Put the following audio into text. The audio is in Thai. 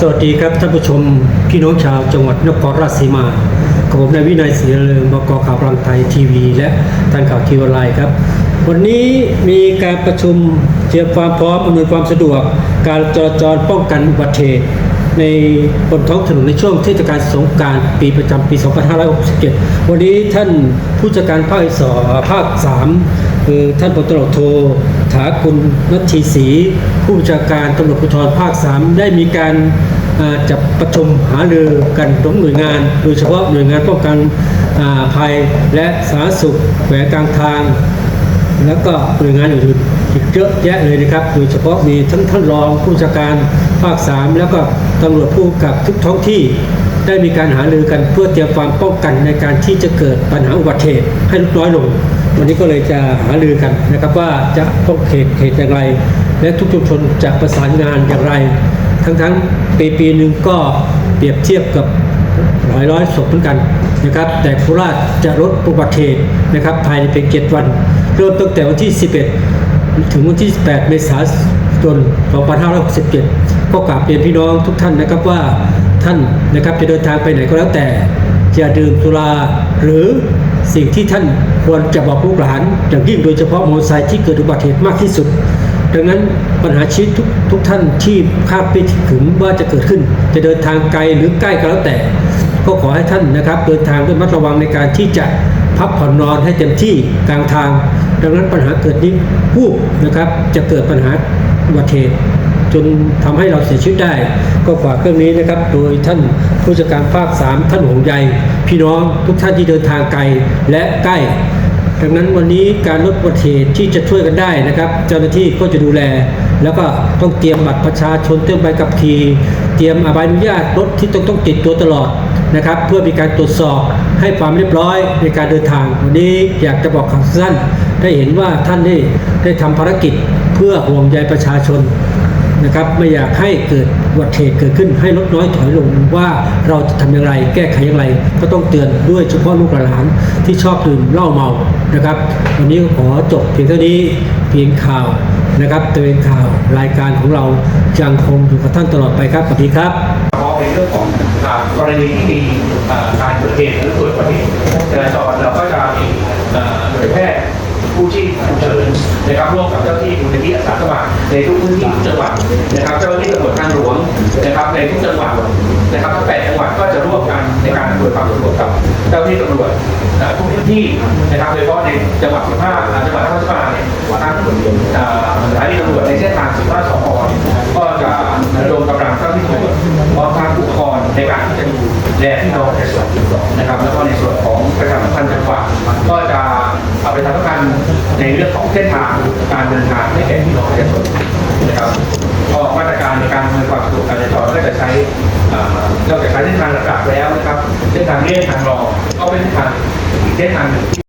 สวัสดีครับท่านผู้ชมพี่น้องชาวจังหวัดนครราชสีมากับผมนายวินัยศรียเริงบกข่าวพลังไทยทีวี และท่านข่าวทีวีไลน์ครับ วันนี้มีการประชุมเตรียมความพร้อมอำนวยความสะดวก การจราจรป้องกันอุบัติเหตุในบนท้องถนนในช่วงเทศกาลสงการปีประจำปี 2567 วันนี้ท่านผู้จัดการภาคสอภาค 3 คือท่านพลตรวจโท ถากุลนัทีศรีผู้บัญชาการตำรวจภูธรภาค 3 ได้มีการจับประชุมหารือกันของหน่วยงาน โดยเฉพาะหน่วยงานป้องกันภัยและสาธารณสุขแขวงกลางทาง แล้วก็หน่วยงานอื่นๆอีกเยอะแยะเลยนะครับ โดยเฉพาะมีทั้งท่านรองผู้จัดการภาค 3 แล้วก็ตำรวจผู้กำกับทุกท้องที่ได้มีการหารือกันเพื่อเตรียมความป้องกันในการที่จะเกิดปัญหาอุบัติเหตุให้ลดน้อยลง วันนี้ก็เลยจะหารือกันนะครับว่าจะป้องเหตุเหตุอย่างไร และทุกชุมชนจะประสานงานอย่างไร ทั้งๆปีปีหนึ่งก็เปรียบเทียบกับหลายร้อยศพเหมือนกันนะครับแต่โคราชจะลดอุบัติเหตุนะครับภายในเพียง7วัน เริ่มตั้งแต่วันที่ 11 ถึงวันที่18เมษายน 2567 ก็กราบเรียนพี่น้องทุกท่านนะครับว่าท่านนะครับจะเดินทางไปไหนก็แล้วแต่อย่าดื่มสุราหรือ สิ่งที่ท่านควรจะบอกลูกหลานอย่างยิ่งโดยเฉพาะมอเตอร์ไซค์ที่เกิดอุบัติเหตุมากที่สุด ดังนั้นปัญหาชีวิตทุกทุกท่านที่คาดไม่ถึงว่าจะเกิดขึ้น จะเดินทางไกลหรือใกล้ก็แล้วแต่ ก็ขอให้ท่านนะครับเดินทางด้วยมัดระวังในการที่จะพักผ่อนนอนให้เต็มที่กลางทาง ดังนั้นปัญหาเกิดนี้ผู้นะครับจะเกิดปัญหาอุบัติเหตุ จนทำให้เราเสียชีวิตได้ ก็ฝากเรื่องนี้นะครับ โดยท่านผู้จัดการภาค 3 ท่านห่วงใยพี่น้องทุกท่านที่เดินทางไกลและใกล้ดังนั้นวันนี้การลดอุบัติเหตุที่จะช่วยกันได้นะครับ เจ้าหน้าที่ก็จะดูแล แล้วก็ต้องเตรียมบัตรประชาชนเตรียมใบขับขี่เตรียมใบอนุญาตรถที่ต้องต้องติดตัวตลอดนะครับ เพื่อมีการตรวจสอบให้ความเรียบร้อยในการเดินทาง วันนี้อยากจะบอกข่าวสั้น ได้เห็นว่าท่านได้ได้ทำภารกิจเพื่อห่วงใยประชาชน นะครับไม่อยากให้เกิดอุบัติเหตุเกิดขึ้นให้ลดน้อยถอยลงว่าเราจะทำอย่างไร แก้ไขอย่างไร ก็ต้องเตือนด้วยเฉพาะลูกหลานที่ชอบดื่มเหล้าเมานะครับ วันนี้ก็ขอจบเพียงเท่านี้เพียงข่าวนะครับเตือนข่าวรายการของเรายังคงอยู่กับท่านตลอดไปครับสวัสดีครับเฉพาะในเรื่องของกรณีที่มีการเกิดเหตุหรือเกิดอุบัติเหตุจราจรเราก็จะมีหน่วยแพทย์ผู้ชีพฉุกเฉิน นะครับร่วมกับเจ้าที่มูลนิธิอาสาสมัครในทุกพื้นที่ทุกจังหวัดนะครับเจ้าหน้าที่ตำรวจทางหลวงนะครับในทุกจังหวัดนะครับทั้งแปดจังหวัดก็จะร่วมกันในการอำนวยความสะดวกกับเจ้าหน้าที่ตำรวจทุกพื้นที่นะครับโดยเฉพาะในจังหวัด15อ่าจังหวัดนครราชสีมาเนี่ยทั้งอ่าสถานีตำรวจในเส้นทาง15สพก็จะระดมกำลังเจ้าหน้าที่ตำรวจพร้อมทางอุปกรณ์ในการที่จะดูแลพี่น้องในส่วนนะครับแล้วก็ในส่วนของประชาสัมพันธ์จังหวัดก็จะ เอาไปทำกันในเรื่องของเส้นทางการเดินทางให้แก่พี่น้องประชาชนนะครับก็มาตรการในการอำนวยความสะดวกการจราจรก็จะใช้นอกจากใช้เส้นทางหลักๆแล้วนะครับเส้นทางเลี่ยงทางรองก็เป็นเส้นทางเส้นทางหนึ่ง